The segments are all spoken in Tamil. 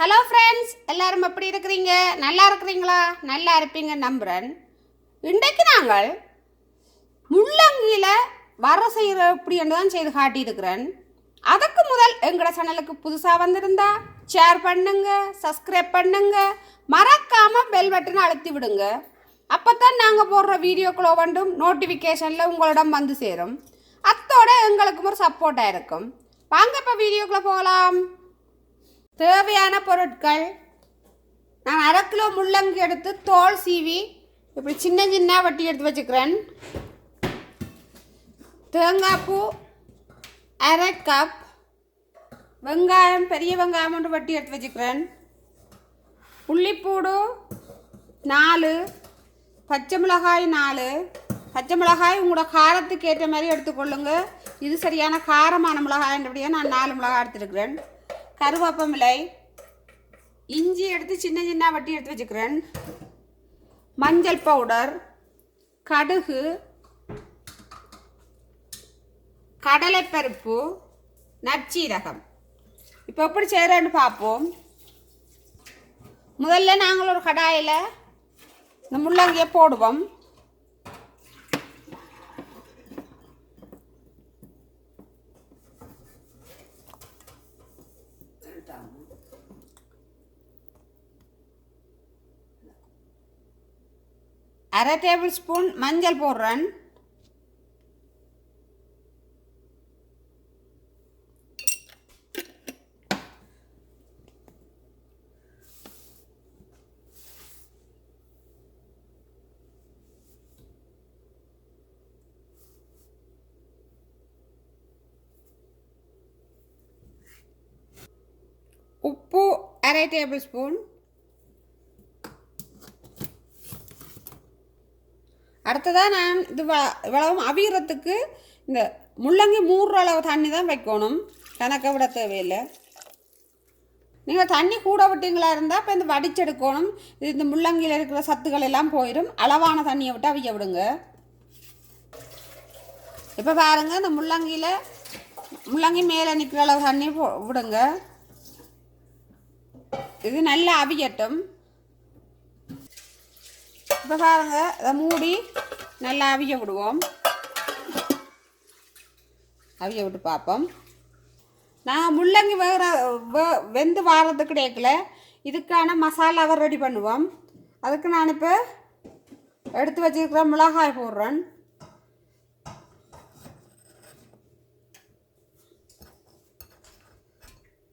ஹலோ ஃப்ரெண்ட்ஸ் எல்லாரும் எப்படி இருக்கிறீங்க? நல்லா இருக்கிறீங்களா? நல்லா இருப்பீங்க நம்புகிறேன் இன்றைக்கு நாங்கள் முள்ளங்கியில் வர செய்கிற எப்படின்னு தான் செய்து காட்டியிருக்கிறேன். அதுக்கு முதல் எங்களோட சேனலுக்கு புதுசாக வந்திருந்தா ஷேர் பண்ணுங்க சப்ஸ்கிரைப் பண்ணுங்க. மறக்காமல் பெல் பட்டனை அழுத்தி விடுங்க. அப்போ தான் நாங்கள் போடுற வீடியோக்களோ வந்தும் நோட்டிஃபிகேஷனில் உங்களிடம் வந்து சேரும். அத்தோட எங்களுக்கும் ஒரு சப்போர்ட்டாக இருக்கும். வாங்க இப்போ வீடியோக்குள்ளே போகலாம். தேவையான பொருட்கள். நான் அரை கிலோ முள்ளங்கி எடுத்து தோல் சீவி இப்படி சின்ன சின்ன வட்டி எடுத்து வச்சுக்கிறேன். தேங்காய் பூ அரை கப். வெங்காயம் பெரிய வெங்காயம் ஒன்று வட்டி எடுத்து வச்சுக்கிறேன். உள்ளிப்பூடு நாலு பச்சை மிளகாய் நாலு. பச்சை மிளகாய் உங்களோட காரத்துக்கு ஏற்ற மாதிரி எடுத்துக்கொள்ளுங்க. இது சரியான காரமான மிளகாய்ன்றபடியாக நான் நாலு மிளகாய் எடுத்துருக்கிறேன். கருவேப்பமிலை இஞ்சி எடுத்து சின்ன சின்ன வட்டி எடுத்து வச்சுக்கிறேன். மஞ்சள் பவுடர் கடுகு கடலைப்பருப்பு நற்சீரகம் இப்போ எப்படி செய்கிறேன்னு பார்ப்போம். முதல்ல நாங்கள் ஒரு கடாயில் இந்த முள்ளங்கியை போடுவோம். அரை டேபிள் ஸ்பூன் மஞ்சள் போடுறேன். உப்பு அரை டேபிள் ஸ்பூன் அடுத்ததாக நான் இது இவ்வளவும் அவியறத்துக்கு இந்த முள்ளங்கி மூன்று அளவு தண்ணி தான் வைக்கணும். கணக்கை விட தேவையில்லை. நீங்கள் தண்ணி கூட விட்டீங்களா இருந்தால் இப்போ இந்த வடிச்செடுக்கணும். இது இந்த முள்ளங்கியில் இருக்கிற சத்துக்கள் எல்லாம் போயிடும் அளவான தண்ணியை விட்டு அவிய விடுங்க. இப்போ பாருங்கள் இந்த முள்ளங்கியில் முள்ளங்கி மேலே நிற்கிற அளவு தண்ணி போ விடுங்க. இது நல்லா அவியட்டும். இப்போ பாருங்க அதை மூடி நல்லா அவிய விடுவோம். அவிய விட்டு பார்ப்போம். நான் முள்ளங்கி வேகிற வெ- வெந்து வாரத்துக்கு கிடைக்கல. இதுக்கான மசாலாவை ரெடி பண்ணுவோம். அதுக்கு நான் இப்போ எடுத்து வச்சிருக்கிற மிளகாய் போடுறேன்.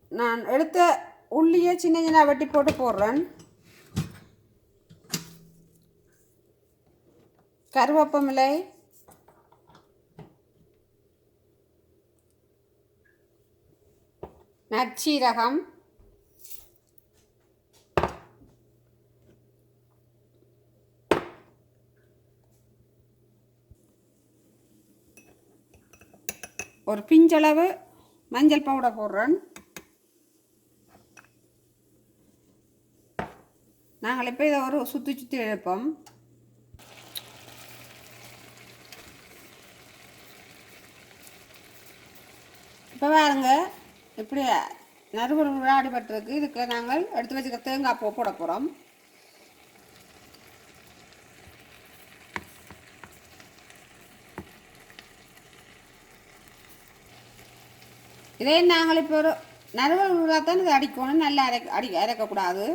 நான் எடுத்த உள்ளியை சின்ன சின்ன வெட்டி போட்டு போடுறேன். கருவேப்பமிலை நற்சீரகம் ஒரு பிஞ்சளவு மஞ்சள் பவுடர் போடுறேன். நாங்கள் இப்போ இதை ஒரு சுற்றி சுற்றி எடுப்போம். இப்போ பாருங்க இப்படி நறுபொரு விளையாடிப்பட்டிருக்கு இதுக்கு நாங்கள் எடுத்து வச்சுக்க தேங்காய் பூ போட போகிறோம் இதே நாங்கள் இப்போ ஒரு நறுவல் விழா தான் இதை அடிக்கணும். நல்லா அரை அடி அரைக்கக்கூடாது.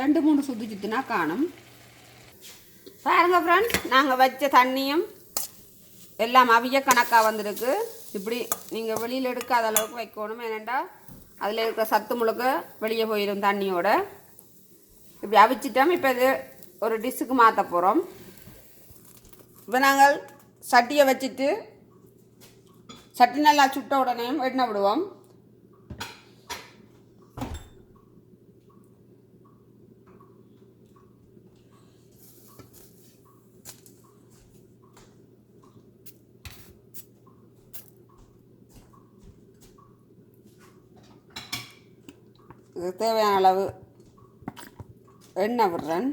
ரெண்டு மூணு சுற்றி காணும். பாருங்க ஃப்ரெண்ட்ஸ் நாங்கள் வச்ச தண்ணியும் எல்லாம் அவிய கணக்காக வந்திருக்கு. இப்படி நீங்கள் வெளியில் எடுக்காத அளவுக்கு வைக்கணும். ஏனெண்டா அதில் இருக்கிற சத்து முழுக்க வெளியே போயிடும் தண்ணியோட. இப்படி அவிச்சிட்டோம். இப்போ இது ஒரு டிஷ்ஷுக்கு மாற்ற போகிறோம் இப்போ நாங்கள் சட்டியை வச்சுட்டு சட்டி நல்லா சுட்ட உடனே எண்ணெய் விடுவோம். தேவையான அளவு எண்ணெய் விடுறேன்.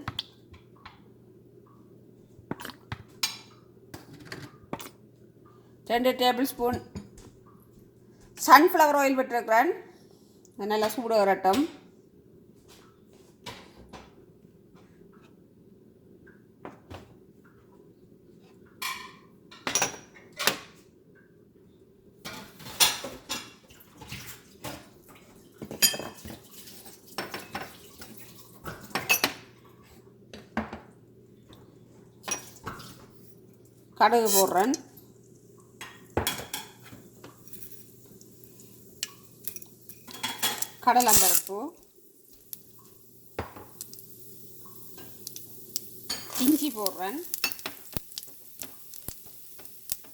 ரெண்டு டேபிள் ஸ்பூன் சன்ஃப்ளவர் ஆயில் விட்டுருக்குறேன். நல்லா சூடு வரட்டும். கடுகு போடுறேன். கடலம்பருப்பு இஞ்சி போடுறேன்.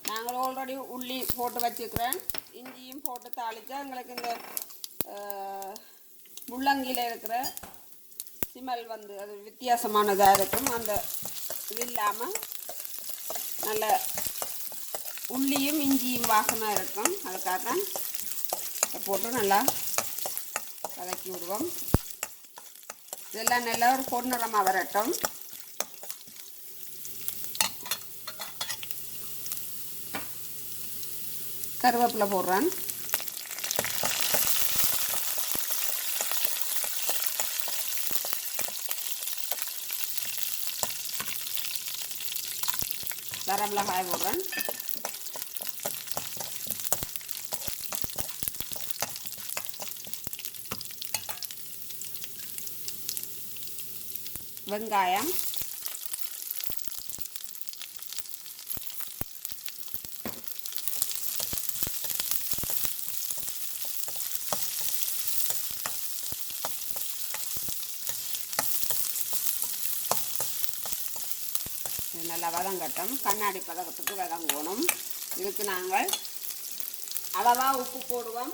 நாங்கள் ஆல்ரெடி உள்ளி போட்டு வச்சுக்கிறேன் இஞ்சியும் போட்டு தாளித்தா எங்களுக்கு இந்த முள்ளங்கியில் இருக்கிற சிமல் வந்து அது வித்தியாசமானதாக இருக்கும். அந்த இது இல்லாமல் நல்ல உள்ளியும் இஞ்சியும் வாசமாக இருக்கும் அதுக்காக தான் போட்டு நல்லா வதக்கி விடுவோம். இதெல்லாம் நல்லா ஒரு பொன்னிறமாக வரட்டும். கருவேப்பிலை போடுறேன். வரமிளகாய் போடுறேன் வெங்காயம் வதங்கட்டும். கண்ணாடி பதக்கத்துக்கு வதங்கணும். இதுக்கு நாங்கள் அளவாக உப்பு போடுவோம்.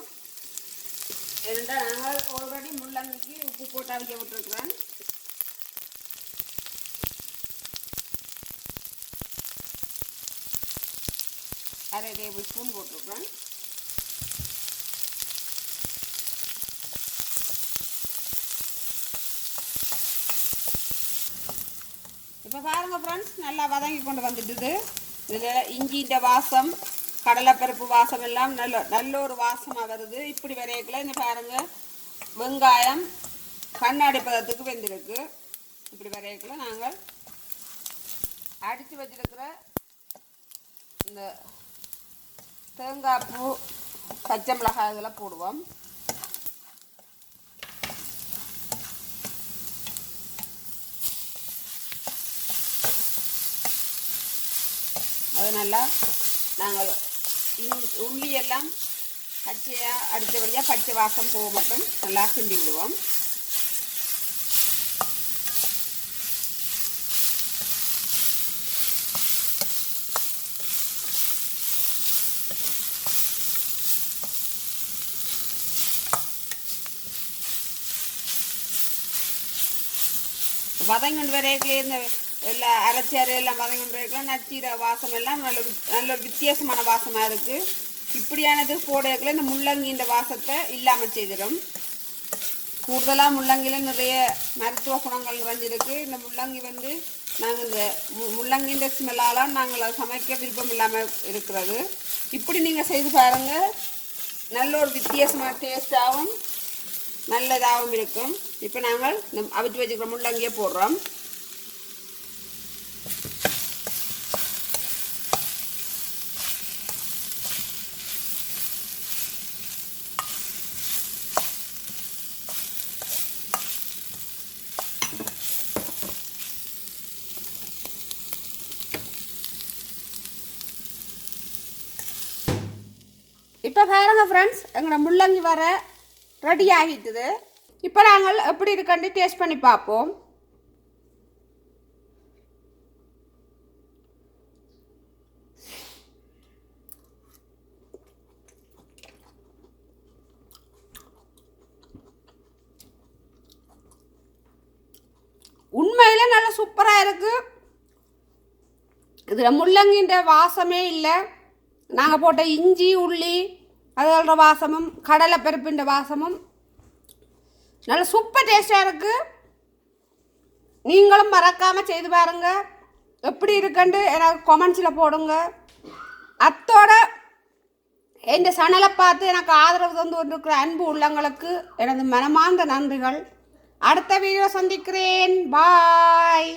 இருந்தால் நாங்கள் ஆல்ரெடி முள்ளங்கிக்கு உப்பு போட்டு அவிக்க விட்டுருக்குறேன் அரை டேபிள் ஸ்பூன் போட்டிருக்கிறேன் இப்போ பாருங்க ஃப்ரெண்ட்ஸ் நல்லா வதங்கி கொண்டு வந்துட்டுது. இதில் இஞ்சின்ற வாசம் கடலைப்பருப்பு வாசம் எல்லாம் நல்ல நல்ல ஒரு வாசமாக வருது. இப்படி வரையக்குள்ள இந்த பாருங்க வெங்காயம் கண்ணாடி பதத்துக்கு வெந்திருக்கு. இப்படி வரையக்குள்ள நாங்கள் அடித்து வச்சிருக்கிற இந்த தேங்காய் பூ பச்சை மிளகாய் இதெல்லாம் போடுவோம். அது நல்லா நாங்கள் இன்- உள்ளி எல்லாம் பச்சையாக அடித்தபடியாக பச்சை வாசம் போக மட்டும் நல்லா கிண்டி விடுவோம் வதங்கொண்டு வரையிலே இந்த எல்லா அரைச்சாறு எல்லாம் வதங்கொண்டு வரைக்கும் நச்சீர வாசம் எல்லாம் நல்ல நல்ல வித்தியாசமான வாசமாக இருக்குது இப்படியானது போடையக்குள்ள இந்த முள்ளங்கின்ற வாசத்தை இல்லாமல் செய்திடும். கூடுதலாக முள்ளங்கியில் நிறைய மருத்துவ குணங்கள் நிறைஞ்சிருக்கு. இந்த முள்ளங்கி வந்து நாங்கள் இந்த முள்ளங்கின்ற ஸ்மெல்லால் நாங்கள் அதை சமைக்க விருப்பம் இல்லாமல் இருக்கிறது. இப்படி நீங்கள் செய்து பாருங்கள் நல்ல ஒரு வித்தியாசமான டேஸ்ட்டாகவும் நல்லதாகவும் இருக்கும். இப்போ நாங்கள் இந்த அவிச்சு வச்சுக்கிற முள்ளங்கியே போடுறோம். இப்போ பாருங்க ஃப்ரெண்ட்ஸ் எங்களோட முள்ளங்கி வர ரெடி ஆகிட்டுது. இப்போ நாங்கள் எப்படி இருக்கண்டு டேஸ்ட் பண்ணி பார்ப்போம். உண்மையில் நல்லா சூப்பராக இருக்குது இதில் முள்ளங்கின்ற வாசமே இல்லை. நாங்கள் போட்ட இஞ்சி உள்ளி அதோட வாசமும் கடலை பருப்புன்ற வாசமும் நல்ல சூப்பர் டேஸ்டாக இருக்குது நீங்களும் மறக்காமல் செய்து பாருங்க. எப்படி இருக்குன்ட்டு எனக்கு கொமெண்ட்ஸில் போடுங்க. அத்தோட என் சனலை பார்த்து எனக்கு ஆதரவு தந்து கொண்டிருக்கிற அன்பு உள்ளங்களுக்கு எனது மனமார்ந்த நன்றிகள். அடுத்த வீடியோ சந்திக்கிறேன். பாய்